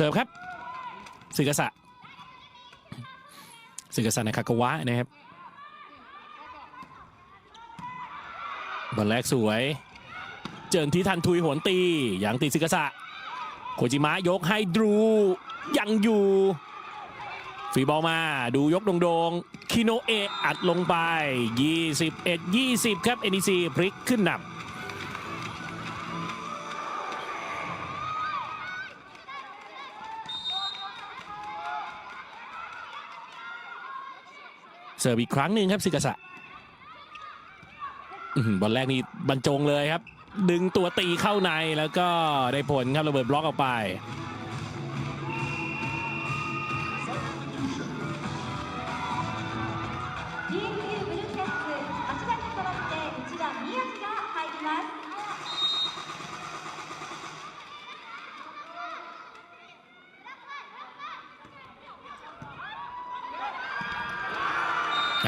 เสิร์ฟครับสึกษะสึกษะในคากาวะนะครับบอลแรกสวย เจินที่ทันทุยโหนตีอย่างติดสึกษะโคจิมะยกให้ดรูยังอยู่ฟีบอลมาดูยกโดงๆคิโนเอะอัดลงไป 21 20 ครับ NEC พลิกขึ้นนำ เสิร์ฟอีกครั้งหนึ่งครับซิกษะบอลแรกนี่บรรจงเลยครับ ดึงตัวตีเข้าในแล้วก็ได้ผลครับระเบิดบล็อกออกไป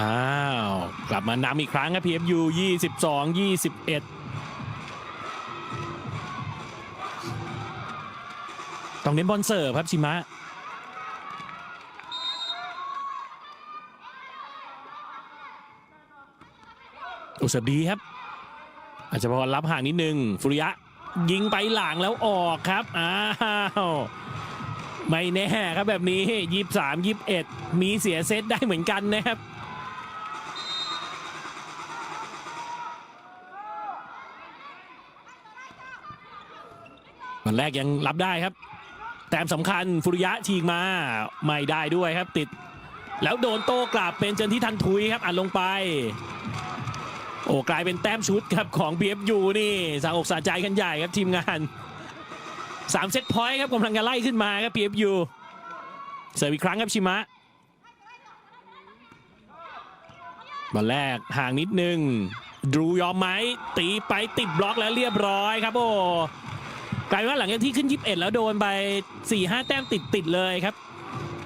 อ้าว กลับมานำอีกครั้งครับ PFU 22 21 ต้องเน้นบอลเสิร์ฟครับชิมะอุเสิร์ฟดีครับ อาจจะพอรับห่างนิดนึง ฟุริยะ ยิงไปหลังแล้วออกครับ อ้าว ไม่แน่ครับแบบนี้ 23 21 มีเสียเซตได้เหมือนกันนะครับ วันแรกยังรับได้ครับ แต้มสำคัญฟุริยะฉีกมาไม่ได้ด้วยครับติด แล้วโดนโต้กลับเป็นเจนที่ทันทุยครับอัดลงไป โอ้กลายเป็นแต้มชุดครับของ BFU นี่สาอกสาใจกันใหญ่ครับทีมงาน3เซตพอยต์ครับกำลังจะไล่ขึ้นมาครับ BFU เสิร์ฟอีกครั้งครับชิมะบอลแรกห่างนิดนึง ดรูยอมไหมตีไปติดบล็อกแล้วเรียบร้อยครับโอ้ กลายว่าหลังจากที่ขึ้น 21 แล้วโดนไป 4-5 แต้มติดติดเลยครับ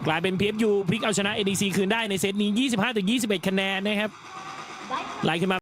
กลายเป็น PFU พลิกเอาชนะ ADC คืนได้ในเซตนี้ 25-21 คะแนนนะครับไล่ขึ้นมา